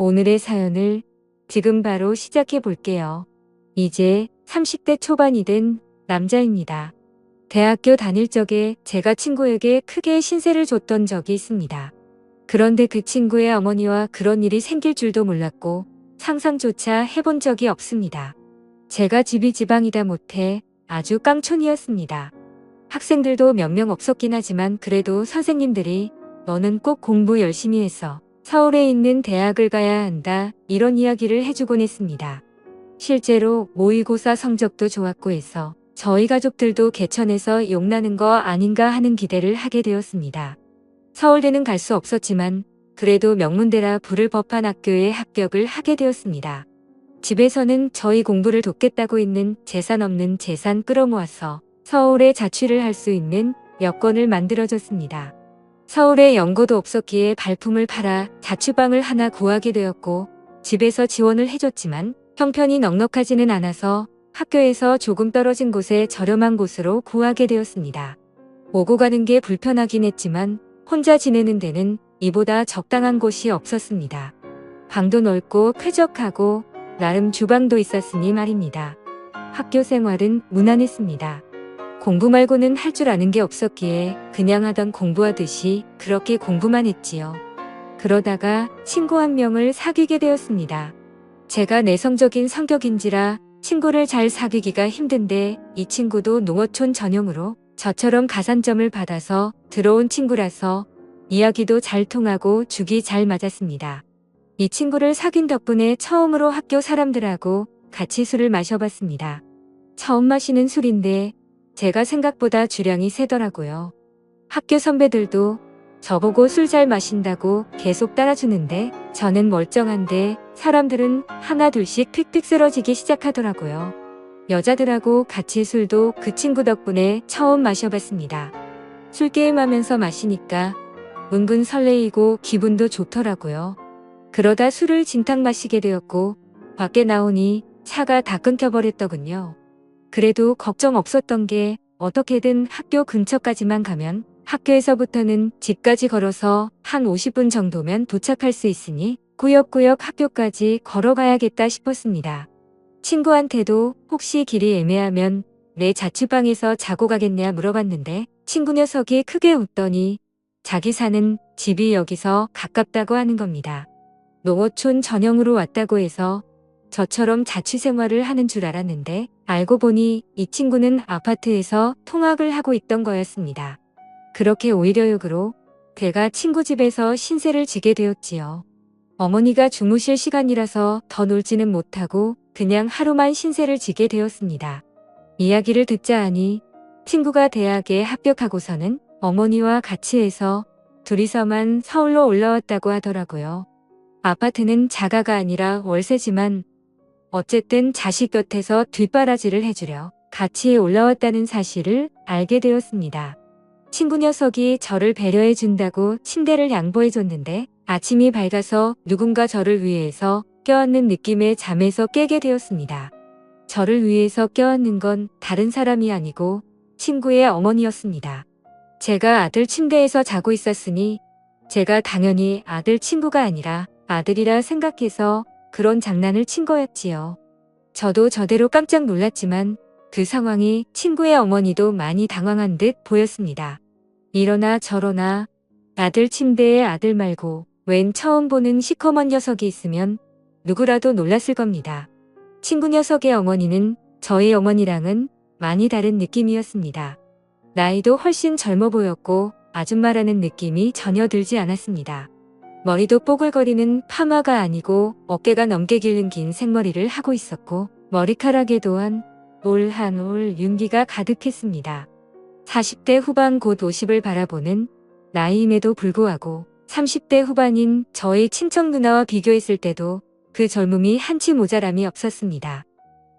오늘의 사연을 지금 바로 시작해 볼게요. 이제 30대 초반이 된 남자입니다. 대학교 다닐 적에 제가 친구에게 크게 신세를 줬던 적이 있습니다. 그런데 그 친구의 어머니와 그런 일이 생길 줄도 몰랐고 상상조차 해본 적이 없습니다. 제가 집이 지방이다 못해 아주 깡촌이었습니다. 학생들도 몇 명 없었긴 하지만 그래도 선생님들이 너는 꼭 공부 열심히 해서 서울에 있는 대학을 가야 한다 이런 이야기를 해주곤 했습니다. 실제로 모의고사 성적도 좋았고 해서 저희 가족들도 개천에서 용나는 거 아닌가 하는 기대를 하게 되었습니다. 서울대는 갈 수 없었지만 그래도 명문대라 부를 법한 학교에 합격을 하게 되었습니다. 집에서는 저희 공부를 돕겠다고 있는 재산 없는 재산 끌어모아서 서울에 자취를 할 수 있는 여건을 만들어줬습니다. 서울에 연고도 없었기에 발품을 팔아 자취방을 하나 구하게 되었고 집에서 지원을 해줬지만 형편이 넉넉하지는 않아서 학교에서 조금 떨어진 곳에 저렴한 곳으로 구하게 되었습니다. 오고 가는 게 불편하긴 했지만 혼자 지내는 데는 이보다 적당한 곳이 없었습니다. 방도 넓고 쾌적하고 나름 주방도 있었으니 말입니다. 학교 생활은 무난했습니다. 공부 말고는 할 줄 아는 게 없었기에 그냥 하던 공부하듯이 그렇게 공부만 했지요. 그러다가 친구 한 명을 사귀게 되었습니다. 제가 내성적인 성격인지라 친구를 잘 사귀기가 힘든데 이 친구도 농어촌 전형으로 저처럼 가산점을 받아서 들어온 친구라서 이야기도 잘 통하고 죽이 잘 맞았습니다. 이 친구를 사귄 덕분에 처음으로 학교 사람들하고 같이 술을 마셔봤습니다. 처음 마시는 술인데 제가 생각보다 주량이 세더라고요. 학교 선배들도 저보고 술 잘 마신다고 계속 따라주는데 저는 멀쩡한데 사람들은 하나 둘씩 픽픽 쓰러지기 시작하더라고요. 여자들하고 같이 술도 그 친구 덕분에 처음 마셔봤습니다. 술 게임 하면서 마시니까 은근 설레이고 기분도 좋더라고요. 그러다 술을 진탕 마시게 되었고 밖에 나오니 차가 다 끊겨버렸더군요. 그래도 걱정 없었던 게 어떻게든 학교 근처까지만 가면 학교에서부터는 집까지 걸어서 한 50분 정도면 도착할 수 있으니 꾸역꾸역 학교까지 걸어가야겠다 싶었습니다. 친구한테도 혹시 길이 애매하면 내 자취방에서 자고 가겠냐 물어봤는데 친구 녀석이 크게 웃더니 자기 사는 집이 여기서 가깝다고 하는 겁니다. 농어촌 전형으로 왔다고 해서 저처럼 자취 생활을 하는 줄 알았는데 알고 보니 이 친구는 아파트에서 통학을 하고 있던 거였습니다. 그렇게 오히려 역으로 걔가 친구 집에서 신세를 지게 되었지요. 어머니가 주무실 시간이라서 더 놀지는 못하고 그냥 하루만 신세를 지게 되었습니다. 이야기를 듣자 하니 친구가 대학에 합격하고서는 어머니와 같이 해서 둘이서만 서울로 올라왔다고 하더라고요. 아파트는 자가가 아니라 월세지만 어쨌든 자식 곁에서 뒷바라지를 해주려 같이 올라왔다는 사실을 알게 되었습니다. 친구 녀석이 저를 배려해 준다고 침대를 양보해 줬는데 아침이 밝아서 누군가 저를 위해서 껴안는 느낌의 잠에서 깨게 되었습니다. 저를 위해서 껴안는 건 다른 사람이 아니고 친구의 어머니였습니다. 제가 아들 침대에서 자고 있었으니 제가 당연히 아들 친구가 아니라 아들이라 생각해서 그런 장난을 친 거였지요. 저도 저대로 깜짝 놀랐지만 그 상황이 친구의 어머니도 많이 당황한 듯 보였습니다. 이러나 저러나 아들 침대에 아들 말고 웬 처음 보는 시커먼 녀석이 있으면 누구라도 놀랐을 겁니다. 친구 녀석의 어머니는 저희 어머니랑은 많이 다른 느낌이었습니다. 나이도 훨씬 젊어 보였고 아줌마라는 느낌이 전혀 들지 않았습니다. 머리도 뽀글거리는 파마가 아니고 어깨가 넘게 길는 긴 생머리를 하고 있었고 머리카락에 또한 올 한 올 윤기가 가득했습니다. 40대 후반 곧 50을 바라보는 나이임에도 불구하고 30대 후반인 저희 친척 누나와 비교했을 때도 그 젊음이 한치 모자람이 없었습니다.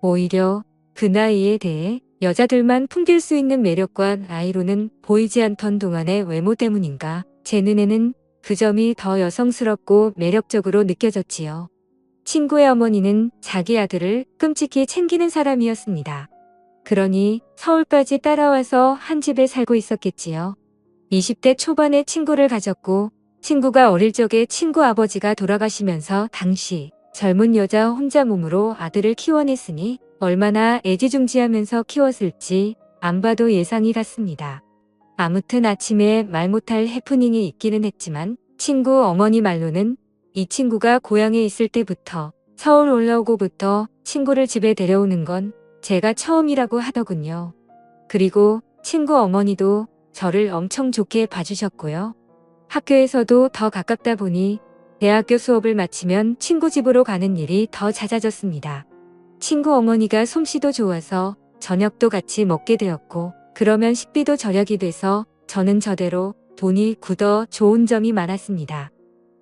오히려 그 나이에 대해 여자들만 풍길 수 있는 매력과 나이로는 보이지 않던 동안의 외모 때문인가 제 눈에는 그 점이 더 여성스럽고 매력적으로 느껴졌지요. 친구의 어머니는 자기 아들을 끔찍히 챙기는 사람이었습니다. 그러니 서울까지 따라와서 한 집에 살고 있었겠지요. 20대 초반에 친구를 가졌고 친구가 어릴 적에 친구 아버지가 돌아가시면서 당시 젊은 여자 혼자 몸으로 아들을 키워냈으니 얼마나 애지중지하면서 키웠을지 안 봐도 예상이 갔습니다. 아무튼 아침에 말 못할 해프닝이 있기는 했지만 친구 어머니 말로는 이 친구가 고향에 있을 때부터 서울 올라오고부터 친구를 집에 데려오는 건 제가 처음이라고 하더군요. 그리고 친구 어머니도 저를 엄청 좋게 봐주셨고요. 학교에서도 더 가깝다 보니 대학교 수업을 마치면 친구 집으로 가는 일이 더 잦아졌습니다. 친구 어머니가 솜씨도 좋아서 저녁도 같이 먹게 되었고 그러면 식비도 절약이 돼서 저는 저대로 돈이 굳어 좋은 점이 많았습니다.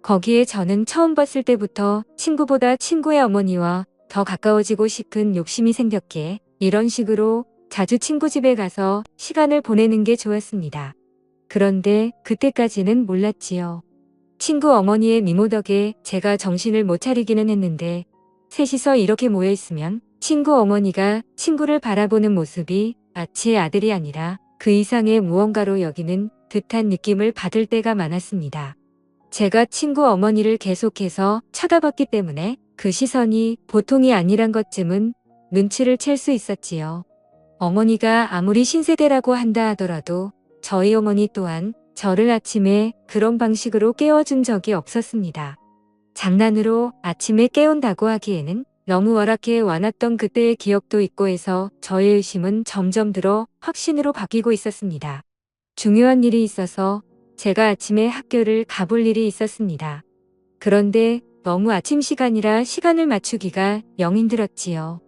거기에 저는 처음 봤을 때부터 친구보다 친구의 어머니와 더 가까워지고 싶은 욕심이 생겼기에 이런 식으로 자주 친구 집에 가서 시간을 보내는 게 좋았습니다. 그런데 그때까지는 몰랐지요. 친구 어머니의 미모 덕에 제가 정신을 못 차리기는 했는데 셋이서 이렇게 모여 있으면 친구 어머니가 친구를 바라보는 모습이 마치 아들이 아니라 그 이상의 무언가로 여기는 듯한 느낌을 받을 때가 많았습니다. 제가 친구 어머니를 계속해서 쳐다봤기 때문에 그 시선이 보통이 아니란 것쯤은 눈치를 챌 수 있었지요. 어머니가 아무리 신세대라고 한다 하더라도 저희 어머니 또한 저를 아침에 그런 방식으로 깨워준 적이 없었습니다. 장난으로 아침에 깨운다고 하기에는 너무 월악해 와놨던 그때의 기억도 있고 해서 저의 의심은 점점 들어 확신으로 바뀌고 있었습니다. 중요한 일이 있어서 제가 아침에 학교를 가볼 일이 있었습니다. 그런데 너무 아침 시간이라 시간을 맞추기가 영 힘들었지요.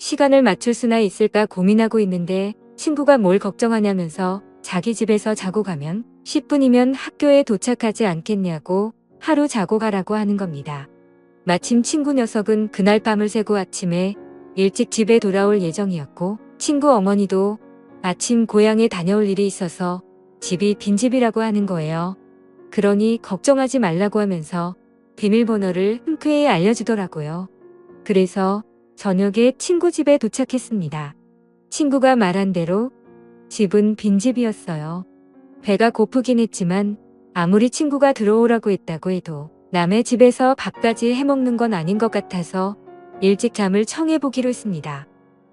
시간을 맞출 수나 있을까 고민하고 있는데 친구가 뭘 걱정하냐면서 자기 집에서 자고 가면 10분이면 학교에 도착하지 않겠냐고 하루 자고 가라고 하는 겁니다. 마침 친구 녀석은 그날 밤을 새고 아침에 일찍 집에 돌아올 예정이었고 친구 어머니도 아침 고향에 다녀올 일이 있어서 집이 빈집이라고 하는 거예요. 그러니 걱정하지 말라고 하면서 비밀번호를 흔쾌히 알려주더라고요. 그래서 저녁에 친구 집에 도착했습니다. 친구가 말한 대로 집은 빈집이었어요. 배가 고프긴 했지만 아무리 친구가 들어오라고 했다고 해도 남의 집에서 밥까지 해먹는 건 아닌 것 같아서 일찍 잠을 청해보기로 했습니다.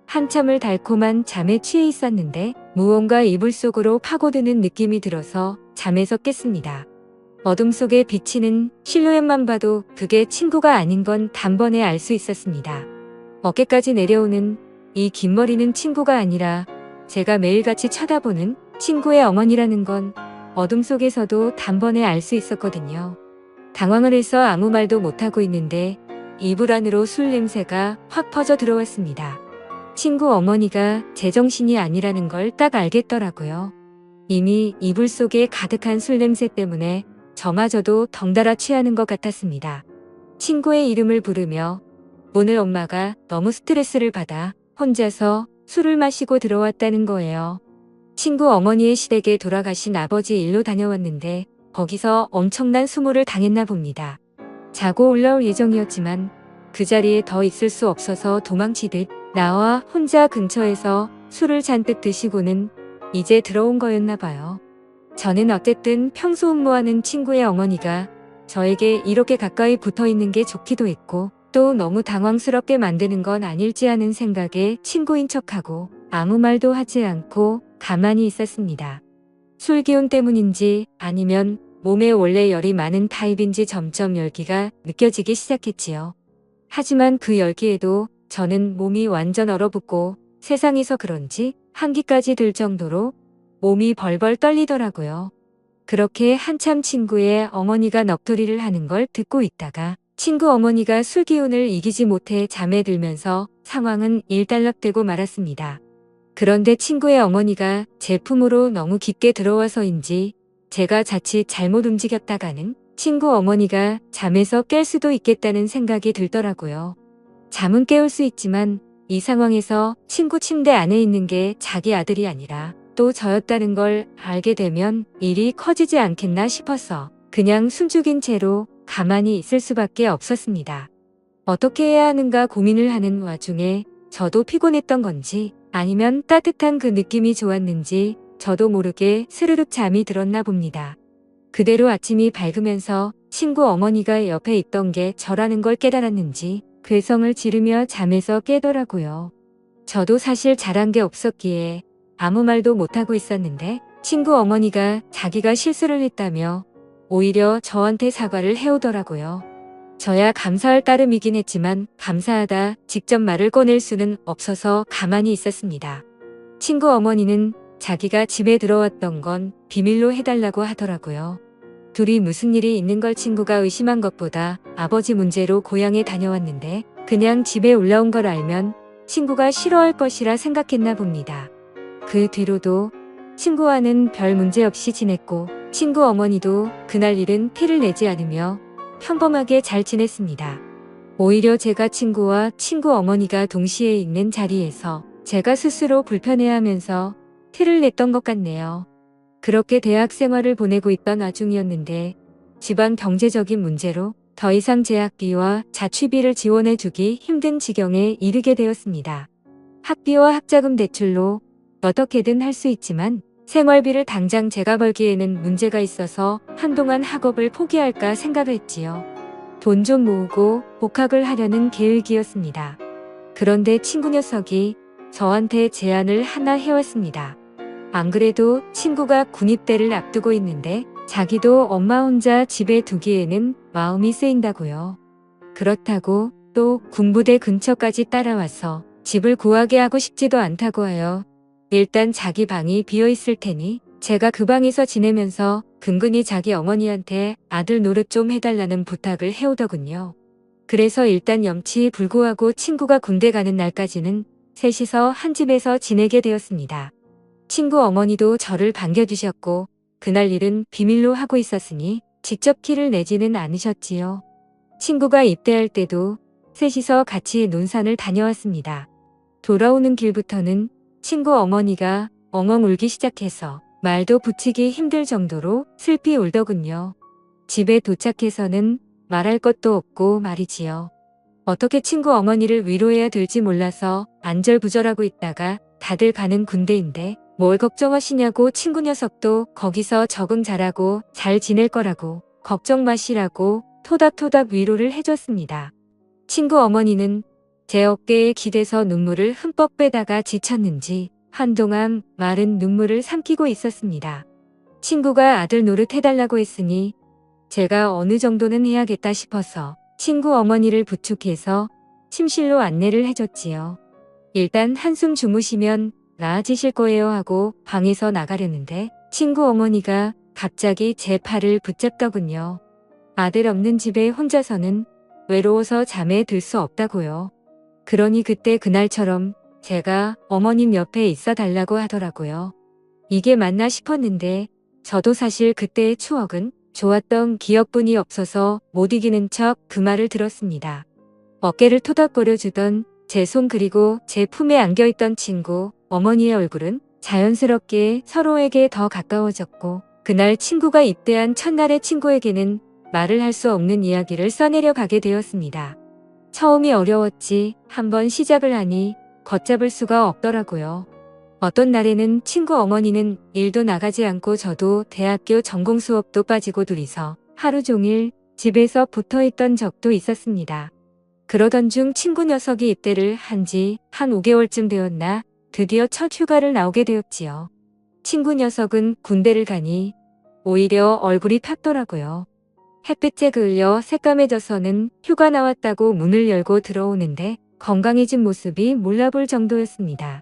한참을 달콤한 잠에 취해 있었는데 무언가 이불 속으로 파고드는 느낌이 들어서 잠에서 깼습니다. 어둠 속에 비치는 실루엣만 봐도 그게 친구가 아닌 건 단번에 알 수 있었습니다. 어깨까지 내려오는 이 긴 머리는 친구가 아니라 제가 매일같이 쳐다보는 친구의 어머니라는 건 어둠 속에서도 단번에 알 수 있었거든요. 당황을 해서 아무 말도 못하고 있는데 이불 안으로 술 냄새가 확 퍼져 들어왔습니다. 친구 어머니가 제정신이 아니라는 걸 딱 알겠더라고요. 이미 이불 속에 가득한 술 냄새 때문에 저마저도 덩달아 취하는 것 같았습니다. 친구의 이름을 부르며 오늘 엄마가 너무 스트레스를 받아 혼자서 술을 마시고 들어왔다는 거예요. 친구 어머니의 시댁에 돌아가신 아버지 일로 다녀왔는데 거기서 엄청난 수모를 당했나 봅니다. 자고 올라올 예정이었지만 그 자리에 더 있을 수 없어서 도망치듯 나와 혼자 근처에서 술을 잔뜩 드시고는 이제 들어온 거였나 봐요. 저는 어쨌든 평소 흠모하는 친구의 어머니가 저에게 이렇게 가까이 붙어 있는 게 좋기도 했고 또 너무 당황스럽게 만드는 건 아닐지 하는 생각에 친구인 척하고 아무 말도 하지 않고 가만히 있었습니다. 술 기운 때문인지 아니면 몸에 원래 열이 많은 타입인지 점점 열기가 느껴지기 시작했지요. 하지만 그 열기에도 저는 몸이 완전 얼어붙고 세상에서 그런지 한기까지 들 정도로 몸이 벌벌 떨리더라고요. 그렇게 한참 친구의 어머니가 넋두리를 하는 걸 듣고 있다가 친구 어머니가 술 기운을 이기지 못해 잠에 들면서 상황은 일단락되고 말았습니다. 그런데 친구의 어머니가 제품으로 너무 깊게 들어와서인지 제가 자칫 잘못 움직였다가는 친구 어머니가 잠에서 깰 수도 있겠다는 생각이 들더라고요. 잠은 깨울 수 있지만 이 상황에서 친구 침대 안에 있는 게 자기 아들이 아니라 또 저였다는 걸 알게 되면 일이 커지지 않겠나 싶어서 그냥 숨죽인 채로 가만히 있을 수밖에 없었습니다. 어떻게 해야 하는가 고민을 하는 와중에 저도 피곤했던 건지 아니면 따뜻한 그 느낌이 좋았는지 저도 모르게 스르륵 잠이 들었나 봅니다. 그대로 아침이 밝으면서 친구 어머니가 옆에 있던 게 저라는 걸 깨달았는지 괴성을 지르며 잠에서 깨더라고요. 저도 사실 잘한 게 없었기에 아무 말도 못하고 있었는데 친구 어머니가 자기가 실수를 했다며 오히려 저한테 사과를 해오더라고요. 저야 감사할 따름이긴 했지만 감사하다 직접 말을 꺼낼 수는 없어서 가만히 있었습니다. 친구 어머니는 자기가 집에 들어왔던 건 비밀로 해달라고 하더라고요. 둘이 무슨 일이 있는 걸 친구가 의심한 것보다 아버지 문제로 고향에 다녀왔는데 그냥 집에 올라온 걸 알면 친구가 싫어할 것이라 생각했나 봅니다. 그 뒤로도 친구와는 별 문제 없이 지냈고 친구 어머니도 그날 일은 티를 내지 않으며 평범하게 잘 지냈습니다. 오히려 제가 친구와 친구 어머니가 동시에 있는 자리에서 제가 스스로 불편해하면서 티를 냈던 것 같네요. 그렇게 대학 생활을 보내고 있던 와중이었는데 집안 경제적인 문제로 더 이상 제 학비와 자취비를 지원해주기 힘든 지경에 이르게 되었습니다. 학비와 학자금 대출로 어떻게든 할 수 있지만 생활비를 당장 제가 벌기에는 문제가 있어서 한동안 학업을 포기할까 생각을 했지요. 돈 좀 모으고 복학을 하려는 계획이었습니다. 그런데 친구 녀석이 저한테 제안을 하나 해왔습니다. 안 그래도 친구가 군입대를 앞두고 있는데 자기도 엄마 혼자 집에 두기에는 마음이 쓰인다고요. 그렇다고 또 군부대 근처까지 따라와서 집을 구하게 하고 싶지도 않다고 하여 일단 자기 방이 비어 있을 테니 제가 그 방에서 지내면서 근근히 자기 어머니한테 아들 노릇 좀 해달라는 부탁을 해오더군요. 그래서 일단 염치 불구하고 친구가 군대 가는 날까지는 셋이서 한 집에서 지내게 되었습니다. 친구 어머니도 저를 반겨주셨고 그날 일은 비밀로 하고 있었으니 직접 키를 내지는 않으셨지요. 친구가 입대할 때도 셋이서 같이 논산을 다녀왔습니다. 돌아오는 길부터는 친구 어머니가 엉엉 울기 시작해서 말도 붙이기 힘들 정도로 슬피 울더군요. 집에 도착해서는 말할 것도 없고 말이지요. 어떻게 친구 어머니를 위로해야 될지 몰라서 안절부절하고 있다가 다들 가는 군대인데 뭘 걱정하시냐고 친구 녀석도 거기서 적응 잘하고 잘 지낼 거라고 걱정 마시라고 토닥토닥 위로를 해줬습니다. 친구 어머니는 제 어깨에 기대서 눈물을 흠뻑 빼다가 지쳤는지 한동안 마른 눈물을 삼키고 있었습니다. 친구가 아들 노릇 해달라고 했으니 제가 어느 정도는 해야겠다 싶어서 친구 어머니를 부축해서 침실로 안내를 해줬지요. 일단 한숨 주무시면 나아지실 거예요 하고 방에서 나가려는데 친구 어머니가 갑자기 제 팔을 붙잡더군요. 아들 없는 집에 혼자서는 외로워서 잠에 들 수 없다고요. 그러니 그때 그날처럼 제가 어머님 옆에 있어 달라고 하더라고요. 이게 맞나 싶었는데 저도 사실 그때의 추억은 좋았던 기억뿐이 없어서 못 이기는 척 그 말을 들었습니다. 어깨를 토닥거려 주던 제 손 그리고 제 품에 안겨있던 친구 어머니의 얼굴은 자연스럽게 서로에게 더 가까워졌고 그날 친구가 입대한 첫날의 친구에게는 말을 할 수 없는 이야기를 써내려 가게 되었습니다. 처음이 어려웠지 한번 시작을 하니 걷잡을 수가 없더라고요. 어떤 날에는 친구 어머니는 일도 나가지 않고 저도 대학교 전공 수업도 빠지고 둘이서 하루 종일 집에서 붙어 있던 적도 있었습니다. 그러던 중 친구 녀석이 입대를 한지한 5개월쯤 되었나 드디어 첫 휴가를 나오게 되었지요. 친구 녀석은 군대를 가니 오히려 얼굴이 탔더라고요. 햇빛에 그을려 새까매져서는 휴가 나왔다고 문을 열고 들어오는데 건강해진 모습이 몰라볼 정도였습니다.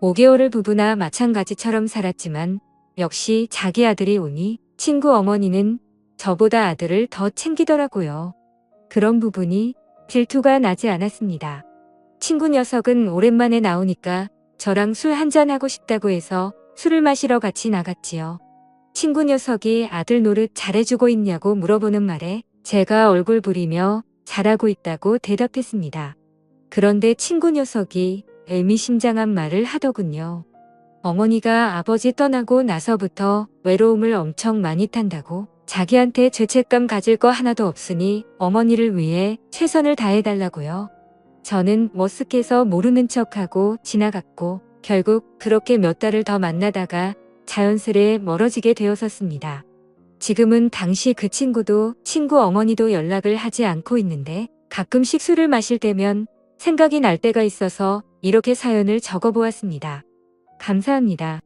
5개월을 부부나 마찬가지처럼 살았지만 역시 자기 아들이 오니 친구 어머니는 저보다 아들을 더 챙기더라고요. 그런 부분이 질투가 나지 않았습니다. 친구 녀석은 오랜만에 나오니까 저랑 술 한잔하고 싶다고 해서 술을 마시러 같이 나갔지요. 친구 녀석이 아들 노릇 잘해주고 있냐고 물어보는 말에 제가 얼굴 부리며 잘하고 있다고 대답했습니다. 그런데 친구 녀석이 의미심장한 말을 하더군요. 어머니가 아버지 떠나고 나서부터 외로움을 엄청 많이 탄다고 자기한테 죄책감 가질 거 하나도 없으니 어머니를 위해 최선을 다해달라고요. 저는 머쓱해서 모르는 척하고 지나갔고 결국 그렇게 몇 달을 더 만나다가 자연스레 멀어지게 되었었습니다. 지금은 당시 그 친구도 친구 어머니도 연락을 하지 않고 있는데 가끔씩 술을 마실 때면 생각이 날 때가 있어서 이렇게 사연을 적어보았습니다. 감사합니다.